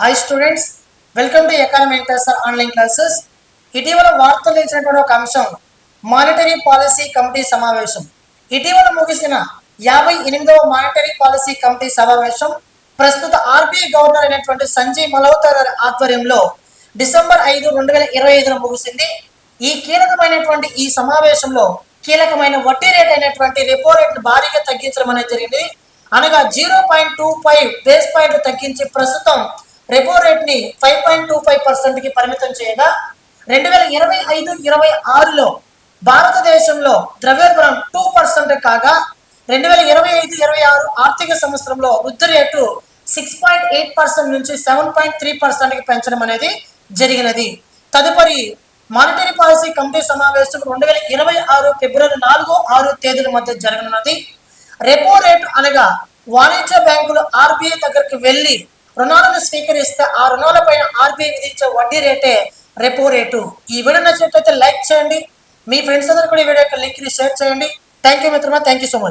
Hi students welcome to economy online classes ఇటీవల వార్తలు ఇచ్చినటువంటి ఒక అంశం మానిటరీ పాలసీ కమిటీ సమావేశం. ఇటీవల ముగిసిన యాభై ఎనిమిదవ మానిటరీ పాలసీ కమిటీ సమావేశం ప్రస్తుత ఆర్బీఐ గవర్నర్ అయినటువంటి సంజయ్ మల్హోత్ర గారి ఆధ్వర్యంలో డిసెంబర్ ఐదు రెండు వేల ఇరవై ఐదున ముగిసింది. ఈ కీలకమైనటువంటి ఈ సమావేశంలో కీలకమైన వడ్డీ రేట్ అయినటువంటి రెపో రేట్ భారీగా తగ్గించడం అనేది జరిగింది. అనగా zero point two five base point తగ్గించి ప్రస్తుతం రెపో రేట్ని ఫైవ్ పాయింట్ టూ ఫైవ్ పర్సెంట్కి పరిమితం చేయగా రెండు వేల ఇరవై ఐదు ఇరవై ఆరులో భారతదేశంలో ద్రవ్యోల్బణం టూ పర్సెంట్ కాగా రెండు వేల ఇరవై ఐదు ఇరవై ఆరు ఆర్థిక సంవత్సరంలో వృద్ధి rate six point eight percent నుంచి సెవెన్ పాయింట్ త్రీ పర్సెంట్కి పెంచడం అనేది జరిగినది. తదుపరి మానిటరీ పాలసీ కమిటీ సమావేశం రెండు వేల ఇరవై ఆరు ఫిబ్రవరి నాలుగు ఆరు తేదీల మధ్య జరగనున్నది. రెపో రేటు అనగా వాణిజ్య బ్యాంకులు ఆర్బీఐ దగ్గరికి వెళ్ళి రుణాలను స్వీకరిస్తే ఆ రుణాలపైన ఆర్బీఐ విధించే వడ్డీ రేటే రెపో రేటు. ఈ వీడియో నచ్చినట్లయితే లైక్ చేయండి. మీ ఫ్రెండ్స్ అందరూ కూడా ఈ వీడియో యొక్క లింక్ని షేర్ చేయండి. థ్యాంక్ యూ మిత్రమా. Thank you so much